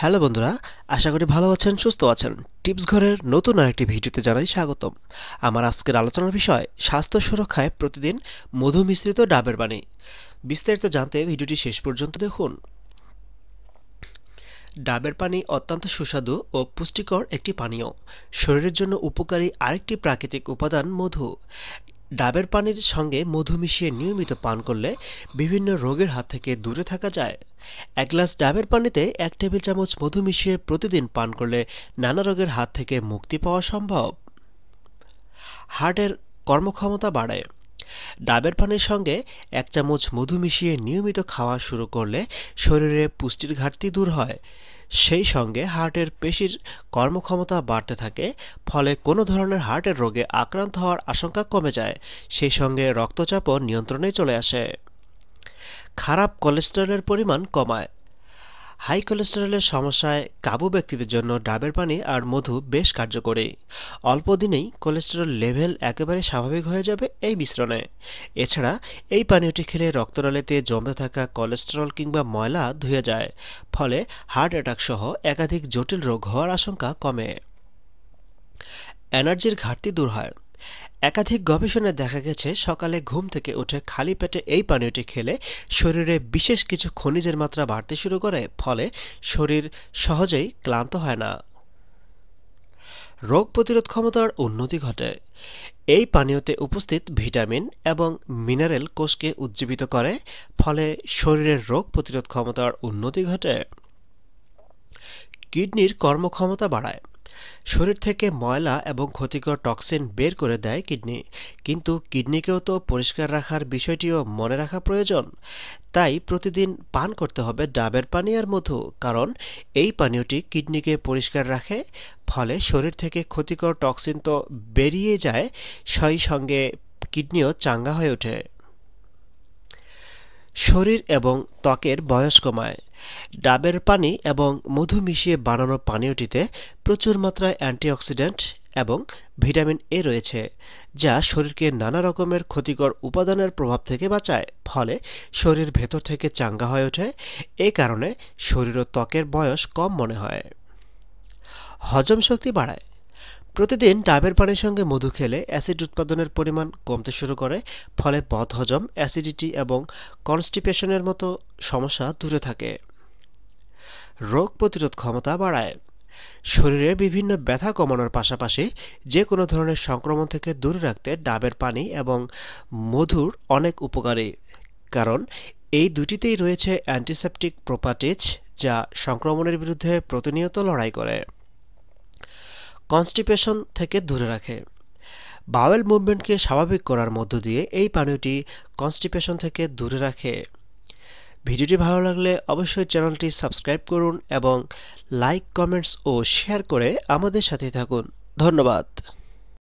Hello বন্ধুরা, আশা করি ভালো আছেন, সুস্থ আছেন। টিপস ঘরের নতুন আরেকটি ভিডিওতে জানাই স্বাগতম। আমার আজকের আলোচনার বিষয়, স্বাস্থ্য সুরক্ষায় প্রতিদিন মধু মিশ্রিত ডাবের পানি। বিস্তারিত জানতে ভিডিওটি শেষ পর্যন্ত দেখুন। ডাবের পানি অত্যন্ত সুস্বাদু ও পুষ্টিকর একটি পানীয়। শরীরের জন্য উপকারী আরেকটি প্রাকৃতিক উপাদান মধু। ডাবের পানির সঙ্গে মধু মিশিয়ে নিয়মিত পান করলে বিভিন্ন রোগের হাত থেকে দূরে থাকা যায়। এক গ্লাস ডাবের পানিতে এক টেবিল চামচ মধু মিশিয়ে প্রতিদিন পান করলে নানা রোগের হাত থেকে মুক্তি পাওয়া সম্ভব। হার্টের কর্মক্ষমতা বাড়ায়। ডাবের পানির সঙ্গে এক চামচ মধু মিশিয়ে নিয়মিত খাওয়া শুরু করলে শরীরে পুষ্টির ঘাটতি দূর হয়। সেই সঙ্গে হার্টের পেশির কর্মক্ষমতা বাড়তে থাকে, ফলে কোনো ধরনের হার্টের রোগে আক্রান্ত হওয়ার আশঙ্কা কমে যায়। সেই সঙ্গে রক্তচাপও নিয়ন্ত্রণে চলে আসে। খারাপ কোলেস্টেরলের পরিমাণ কমায়। হাই কোলেস্টেরলের সমস্যায় কাবু ব্যক্তিদের জন্য ডাবের পানি আর মধু বেশ কার্যকরী। অল্প দিনেই কোলেস্টেরল লেভেল একেবারে স্বাভাবিক হয়ে যাবে এই মিশ্রণে। এছাড়া এই পানীয়টি খেলে রক্তনালীতে জমতে থাকা কোলেস্টেরল কিংবা ময়লা ধুয়ে যায়, ফলে হার্ট অ্যাটাক সহ একাধিক জটিল রোগ হওয়ার আশঙ্কা কমে। এনার্জির ঘাটতি দূর হয়। একাধিক গবেষণায় দেখা গেছে, সকালে ঘুম থেকে উঠে খালি পেটে এই পানীয়টি খেলে শরীরে বিশেষ কিছু খনিজের মাত্রা বাড়তে শুরু করে, ফলে শরীর সহজেই ক্লান্ত হয় না। রোগ প্রতিরোধ ক্ষমতার উন্নতি ঘটে। এই পানীয়তে উপস্থিত ভিটামিন এবং মিনারেল কোষকে উজ্জীবিত করে, ফলে শরীরের রোগ প্রতিরোধ ক্ষমতার উন্নতি ঘটে। কিডনির কর্মক্ষমতা বাড়ায়। শরীর থেকে ময়লা এবং ক্ষতিকর টক্সিন বের করে দেয় কিডনি। কিন্তু কিডনিকেও তো পরিষ্কার রাখার বিষয়টিও মনে রাখা প্রয়োজন। তাই প্রতিদিন পান করতে হবে ডাবের পানি আর মধু, কারণ এই পানীয়টি কিডনিকে পরিষ্কার রাখে, ফলে শরীর থেকে ক্ষতিকর টক্সিন তো বেরিয়ে যায়, সেই সঙ্গে কিডনিও চাঙ্গা হয়ে ওঠে। শরীর এবং ত্বকের বয়স কমায়। ডাবের পানি এবং মধু মিশিয়ে বানানো পানীয়টিতে প্রচুর মাত্রায় অ্যান্টিঅক্সিডেন্ট এবং ভিটামিন এ রয়েছে, যা শরীরকে নানা রকমের ক্ষতিকর উপাদানের প্রভাব থেকে বাঁচায়। ফলে শরীর ভেতর থেকে চাঙ্গা হয়ে ওঠে এই কারণে শরীর ও ত্বকের বয়স কম মনে হয়। হজম শক্তি বাড়ায় প্রতিদিন ডাবের পানির সঙ্গে মধু খেলে অ্যাসিড উৎপাদনের পরিমাণ কমতে শুরু করে, ফলে বদহজম, অ্যাসিডিটি এবং কনস্টিপেশনের মতো সমস্যা দূরে থাকে। রোগ প্রতিরোধ ক্ষমতা বাড়ায়। শরীরে বিভিন্ন ব্যথা কমানোর পাশাপাশি যে কোনো ধরনের সংক্রমণ থেকে দূরে রাখতে ডাবের পানি এবং মধুর অনেক উপকারী। কারণ এই দুটিতেই রয়েছে অ্যান্টিসেপটিক প্রপার্টিজ যা সংক্রমণের বিরুদ্ধে প্রতিনিয়ত লড়াই করে। কনস্টিপেশন থেকে দূরে রাখে। বাওয়েল মুভমেন্টকে স্বাভাবিক করার মধ্য দিয়ে এই পানীয়টি কনস্টিপেশন থেকে দূরে রাখে। ভিডিওটি ভালো লাগলে অবশ্যই চ্যানেলটি সাবস্ক্রাইব করুন এবং লাইক, কমেন্টস ও শেয়ার করে আমাদের সাথে থাকুন। ধন্যবাদ।